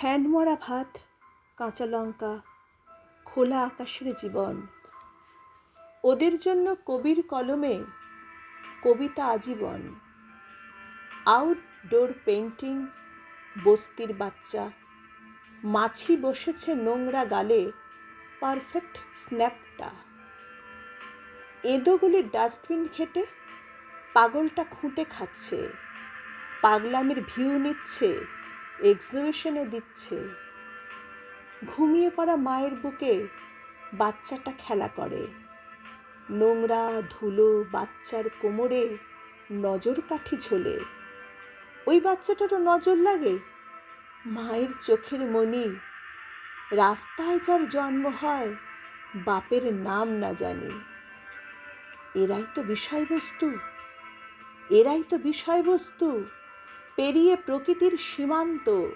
Fan মরা ভাত, কাঁচা লঙ্কা, খোলা আকাশের জীবন। ওদের জন্য কবির কলমে কবিতা আজীবন। আউটডোর পেন্টিং বস্তির বাচ্চা, মাছি বসেছে নোংরা গালে পারফেক্ট স্ন্যাপটা এঁদোগুলি ডাস্টবিন খেটে পাগলটা খুঁটে খাচ্ছে, পাগলামির ভিউ নিচ্ছে এক্সিবিশনে দিচ্ছে। ঘুমিয়ে পড়া মায়ের বুকে বাচ্চাটা খেলা করে। নোংরা ধুলো বাচ্চার কোমরে নজর কাঠি ঝোলে। ওই বাচ্চাটারও নজর লাগে? মায়ের চোখের মনি রাস্তায় যার জন্ম হয়, বাপের নাম না জানি। এরাই তো বিষয়বস্তু। এরাই তো বিষয়বস্তু। পেরিয়ে প্রকৃতির সীমান্ত।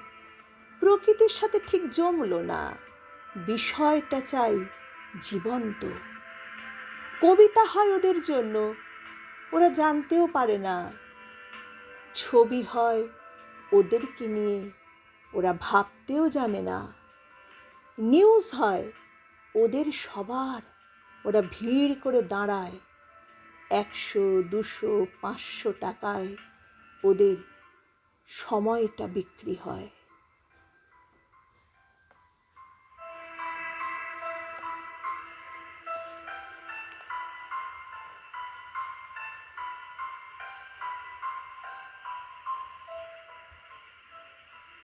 প্রকৃতির সাথে ঠিক জমলো না। বিষয়টা চাই জীবন্ত। কবিতা হয় ওদের জন্য, ওরা জানতেও পারে না। ছবি হয় ওদেরকে নিয়ে, ওরা ভাবতেও জানে না। নিউজ হয় ওদের সবার, ওরা ভিড় করে দাঁড়ায়। একশো, দুশো, পাঁচশো টাকায় ওদের সময়টা বিক্রি হয়।